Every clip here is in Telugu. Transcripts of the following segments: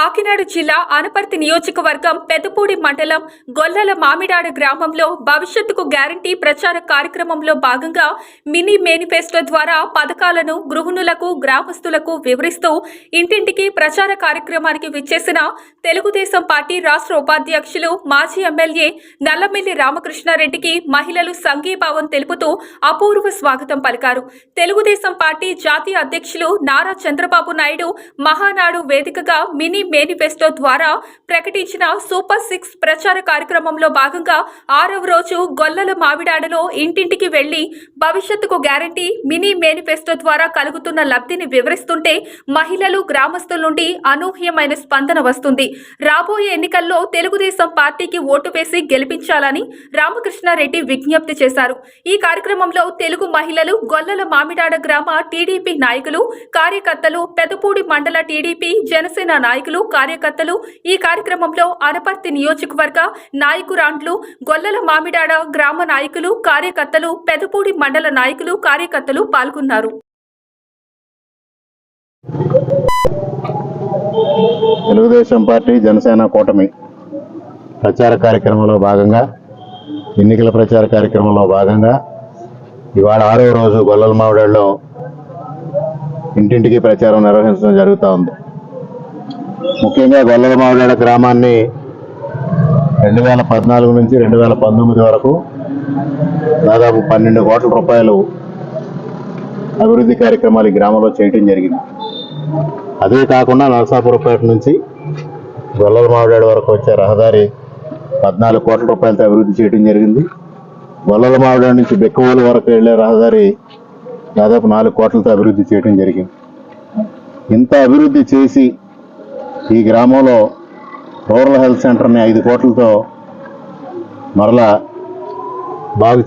కాకినాడ జిల్లా అనపర్తి నియోజకవర్గం పెదపూడి మండలం గొల్లల మామిడాడ గ్రామంలో భవిష్యత్తుకు గ్యారంటీ ప్రచార కార్యక్రమంలో భాగంగా మినీ మేనిఫెస్టో ద్వారా పథకాలను గృహిణులకు గ్రామస్తులకు వివరిస్తూ ఇంటింటికి ప్రచార కార్యక్రమానికి విచ్చేసిన తెలుగుదేశం పార్టీ రాష్ట్ర ఉపాధ్యక్షులు మాజీ ఎమ్మెల్యే నల్లమిల్లి రామకృష్ణారెడ్డికి మహిళలు సంఘీభావం తెలుపుతూ అపూర్వ స్వాగతం పలికారు. తెలుగుదేశం పార్టీ జాతీయ అధ్యక్షులు నారా చంద్రబాబు నాయుడు మహానాడు వేదికగా మినీ మేనిఫెస్టో ద్వారా ప్రకటించిన సూపర్ సిక్స్ ప్రచార కార్యక్రమంలో భాగంగా ఆరవ రోజు గొల్లల మామిడాడలో ఇంటింటికి వెళ్ళి భవిష్యత్తుకు గ్యారంటీ మినీ మేనిఫెస్టో ద్వారా కలుగుతున్న లబ్ధిని వివరిస్తుంటే మహిళలు గ్రామస్తుల నుండి అనూహ్యమైన స్పందన వస్తుంది. రాబోయే ఎన్నికల్లో తెలుగుదేశం పార్టీకి ఓటు వేసి గెలిపించాలని రామకృష్ణారెడ్డి విజ్ఞప్తి చేశారు. ఈ కార్యక్రమంలో తెలుగు మహిళలు గొల్లల మామిడాడ గ్రామ టీడీపీ నాయకులు కార్యకర్తలు పెదపూడి మండల టీడీపీ జనసేన నాయకులు కార్యకర్తలు ఈ కార్యక్రమంలో అనపర్తి నియోజకవర్గ నాయకురాండ్లు గొల్లల మామిడాడ గ్రామ నాయకులు కార్యకర్తలు పెదపూడి మండల నాయకులు కార్యకర్తలు పాల్గొన్నారు. తెలుగుదేశం పార్టీ జనసేన కూటమి ప్రచార కార్యక్రమంలో భాగంగా ఎన్నికల ప్రచార కార్యక్రమంలో భాగంగా ఇవాళ ఆరో రోజు గొల్లల మామిడాడులో ఇంటింటికి ప్రచారం నిర్వహించడం జరుగుతూ ఉంది. ముఖ్యంగా గొల్లల గ్రామాన్ని రెండు వేల పద్నాలుగు నుంచి రెండు వేల పంతొమ్మిది వరకు దాదాపు పన్నెండు కోట్ల రూపాయలు అభివృద్ధి కార్యక్రమాలు ఈ గ్రామంలో చేయటం జరిగింది. అదే కాకుండా నరసాపురపేట నుంచి గొల్లల వరకు వచ్చే రహదారి పద్నాలుగు కోట్ల రూపాయలతో అభివృద్ధి చేయడం జరిగింది. గొల్లల నుంచి బెక్కవోలు వరకు వెళ్ళే రహదారి దాదాపు నాలుగు కోట్లతో అభివృద్ధి చేయడం జరిగింది. ఇంత అభివృద్ధి చేసి ఈ గ్రామంలో రూరల్ హెల్త్ సెంటర్ని ఐదు కోట్లతో మరలా బాగు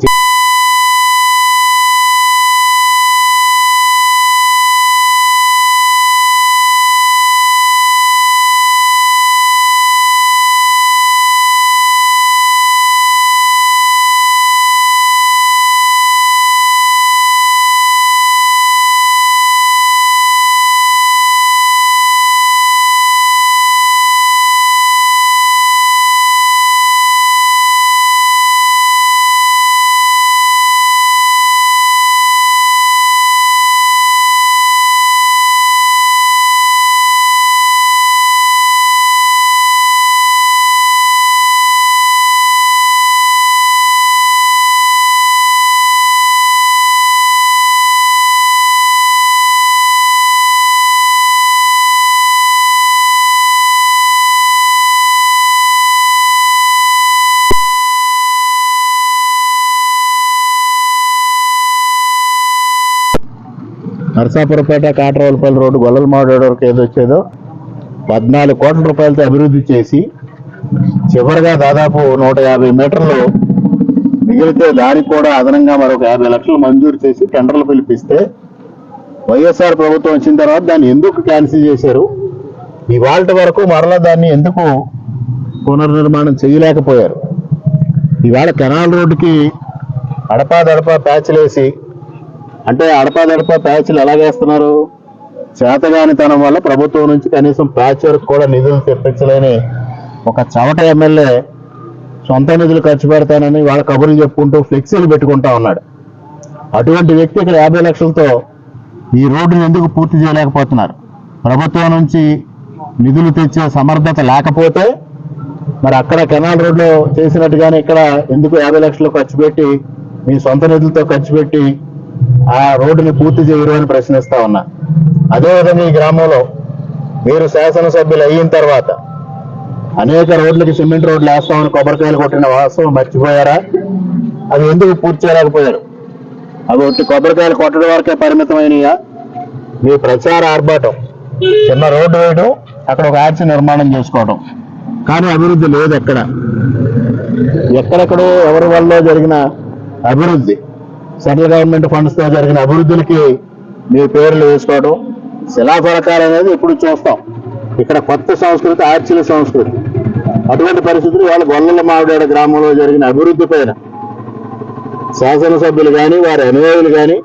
నరసాపురపేట కాట్రవలపల్లి రోడ్డు గొల్లలు మామిడి వరకు ఏదో వచ్చేదో పద్నాలుగు కోట్ల రూపాయలతో అభివృద్ధి చేసి చివరిగా దాదాపు నూట యాభై మీటర్లు మిగిలితే దానికి కూడా అదనంగా మరొక యాభై లక్షలు మంజూరు చేసి టెండర్లు పిలిపిస్తే వైఎస్ఆర్ ప్రభుత్వం వచ్చిన తర్వాత దాన్ని ఎందుకు క్యాన్సిల్ చేశారు? ఇవాళ వరకు మరలా దాన్ని ఎందుకు పునర్నిర్మాణం చేయలేకపోయారు? ఇవాళ కెనాల్ రోడ్డుకి అడపా దడపా ప్యాచ్లేసి అంటే అడపాదడపా ప్యాచ్లు ఎలాగేస్తున్నారు చేతగానితనం వల్ల ప్రభుత్వం నుంచి కనీసం ప్యాచ్ వరకు కూడా నిధులు తెప్పించలేని ఒక చవట ఎమ్మెల్యే సొంత నిధులు ఖర్చు పెడతానని వాళ్ళ కబుర్లు చెప్పుకుంటూ ఫ్లెక్సీలు పెట్టుకుంటా ఉన్నాడు. అటువంటి వ్యక్తి ఇక్కడ యాభై లక్షలతో ఈ రోడ్డుని ఎందుకు పూర్తి చేయలేకపోతున్నారు? ప్రభుత్వం నుంచి నిధులు తెచ్చే సమర్థత లేకపోతే మరి అక్కడ కెనాల్ రోడ్లో చేసినట్టుగానే ఇక్కడ ఎందుకు యాభై లక్షలు ఖర్చు పెట్టి మీ సొంత నిధులతో ఖర్చు పెట్టి ఆ రోడ్డుని పూర్తి చేయరు అని ప్రశ్నిస్తా ఉన్నా. అదేవిధంగా ఈ గ్రామంలో మీరు శాసనసభ్యులు అయిన తర్వాత అనేక రోడ్లకి సిమెంట్ రోడ్లు వేస్తామని కొబ్బరికాయలు కొట్టిన వాస్తవం మర్చిపోయారా? అవి ఎందుకు పూర్తి చేయలేకపోయారు? అవి ఒట్టి కొబ్బరికాయలు కొట్టడం వరకే పరిమితమైనయా? మీ ప్రచార ఆర్భాటం చిన్న రోడ్డు వేయడం అక్కడ ఒక ఆర్చి నిర్మాణం చేసుకోవడం. కానీ అభివృద్ధి లేదు ఎక్కడ. ఎక్కడెక్కడో ఎవరి వల్ల జరిగిన అభివృద్ధి. సెంట్రల్ గవర్నమెంట్ ఫండ్స్తో జరిగిన అభివృద్ధులకి మీ పేర్లు వేసుకోవడం శిలాఫలకాలు అనేది ఇప్పుడు చూస్తాం. ఇక్కడ కొత్త సంస్కృతి ఆర్చిల సంస్కృతి. అటువంటి పరిస్థితులు వాళ్ళ గొల్లల మావిడాడ గ్రామంలో జరిగిన అభివృద్ధి పైన శాసనసభ్యులు కానీ వారి అనుయాయులు కానీ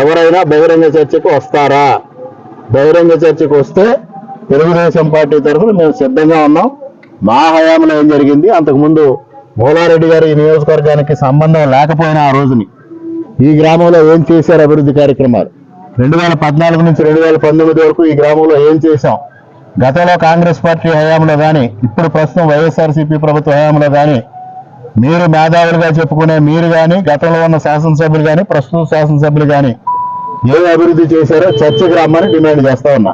ఎవరైనా బహిరంగ చర్చకు వస్తారా? బహిరంగ చర్చకు వస్తే తెలుగుదేశం పార్టీ తరఫున మేము సిద్ధంగా ఉన్నాం. మా హయాంలో ఏం జరిగింది? అంతకుముందు భోలారెడ్డి గారు ఈ నియోజకవర్గానికి సంబంధం లేకపోయినా ఆ రోజుని ఈ గ్రామంలో ఏం చేశారు అభివృద్ధి కార్యక్రమాలు? రెండు వేల పద్నాలుగు నుంచి రెండు వేల పంతొమ్మిది వరకు ఈ గ్రామంలో ఏం చేశాం? గతంలో కాంగ్రెస్ పార్టీ హయాంలో కానీ ఇప్పుడు ప్రస్తుతం వైఎస్ఆర్సీపీ ప్రభుత్వ హయాంలో కానీ మీరు మేధావులుగా చెప్పుకునే మీరు కానీ గతంలో ఉన్న శాసనసభ్యులు కానీ ప్రస్తుత శాసనసభ్యులు కానీ ఏ అభివృద్ధి చేశారో చర్చకు రమ్మని డిమాండ్ చేస్తా ఉన్నా.